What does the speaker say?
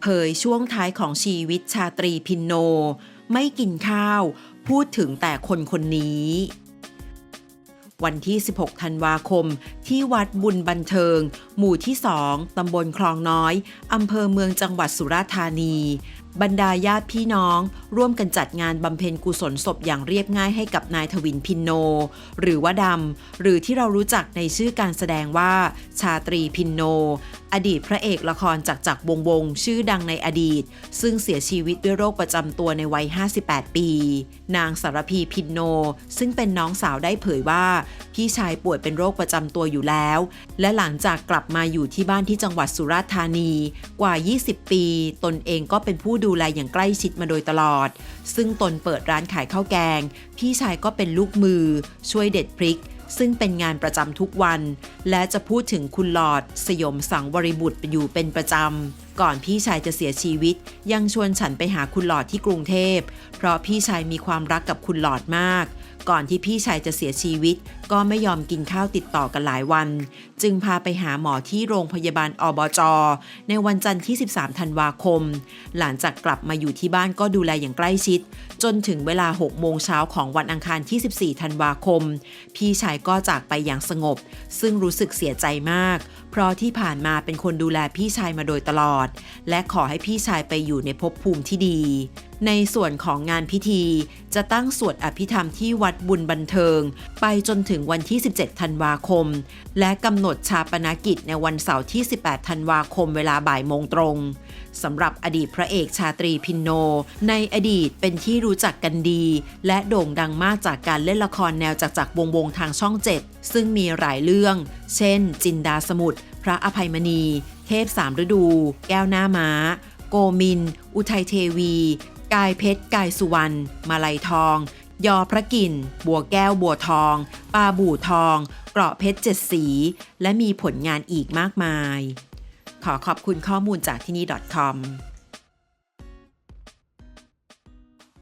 เผยช่วงท้ายของชีวิตชาตรีพินโน ไม่กินข้าว พูดถึงแต่คนคนนี้ วันที่ 16 ธันวาคม ที่วัดบุญบันเทิง หมู่ที่2ตำบลคลองน้อย อำเภอเมืองจังหวัดสุราษฎร์ธานี บรรดาญาติพี่น้อง ร่วมกันจัดงานบำเพ็ญกุศลศพอย่างเรียบง่ายให้กับนายทวินพินโน หรือว่าดำ หรือที่เรารู้จักในชื่อการแสดงว่า ชาตรีพินโน อดีตพระเอกละครจากจักรวงวง ชื่อดังในอดีต ซึ่งเสียชีวิตด้วยโรคประจำตัวในวัย 58 ปี นางสารพีพินโน ซึ่งเป็นน้องสาวได้เผยว่า พี่ชายป่วยเป็นโรคประจำตัวอยู่แล้ว และหลังจากกลับมาอยู่ที่บ้านที่จังหวัดสุราษฎร์ธานีกว่า 20 ปี ตนเองก็เป็นผู้ดูแลอย่างใกล้ชิดมาโดยตลอด ซึ่งตนเปิดร้านขายข้าวแกง พี่ชายก็เป็นลูกมือ ช่วยเด็ดพริก ซึ่งเป็นงานประจำทุกวัน และจะพูดถึงคุณหลอด สยมสังวริบุตรอยู่เป็นประจำ ก่อนพี่ชายจะเสียชีวิต ยังชวนฉันไปหาคุณหลอดที่กรุงเทพ เพราะพี่ชายมีความรักกับคุณหลอดมาก ก่อนที่พี่ชายจะเสียชีวิต ก็ไม่ยอมกินข้าวติดต่อกันหลายวัน จึงพาไปหาหมอที่โรงพยาบาลอบจ ในวันจันทร์ที่ 13 ธันวาคม หลังจากกลับมาอยู่ที่บ้านก็ดูแลอย่างใกล้ชิด จนถึงเวลา 6 โมงเช้าของวันอังคารที่ 14 ธันวาคม พี่ชายก็จากไปอย่างสงบ ซึ่งรู้สึกเสียใจมาก เพราะที่ผ่านมาเป็นคนดูแลพี่ชายมาโดยตลอด และขอให้พี่ชายไปอยู่ในภพภูมิที่ดี ในส่วนของงานพิธีจะตั้งสวดอภิธรรมที่วัดบุญบันเทิง ไปจนถึงวันที่ 17 ธันวาคม และกำหนดชาปนกิจในวันเสาร์ที่ 18 ธันวาคมเวลาบ่ายโมงตรงสำหรับอดีตพระเอกชาตรีพินโน ในอดีตเป็นที่รู้จักกันดี และโด่งดังมากจากการเล่นละครแนวจากจากวงวงทางช่อง7ซึ่งมีหลายเรื่อง เช่น จินดาสมุทรพระอภัยมณี เทพสามฤดู แก้วหน้าม้า โกมิน อุทัยเทวี กายเพชรกายสุวรรณมาลัยทอง ยอพระกินบัวแก้วบัวทองปลาบู่ทอง เกราะเพชรเจ็ดสี และมีผลงานอีกมากมาย ขอขอบคุณข้อมูลจากที่นี่ .com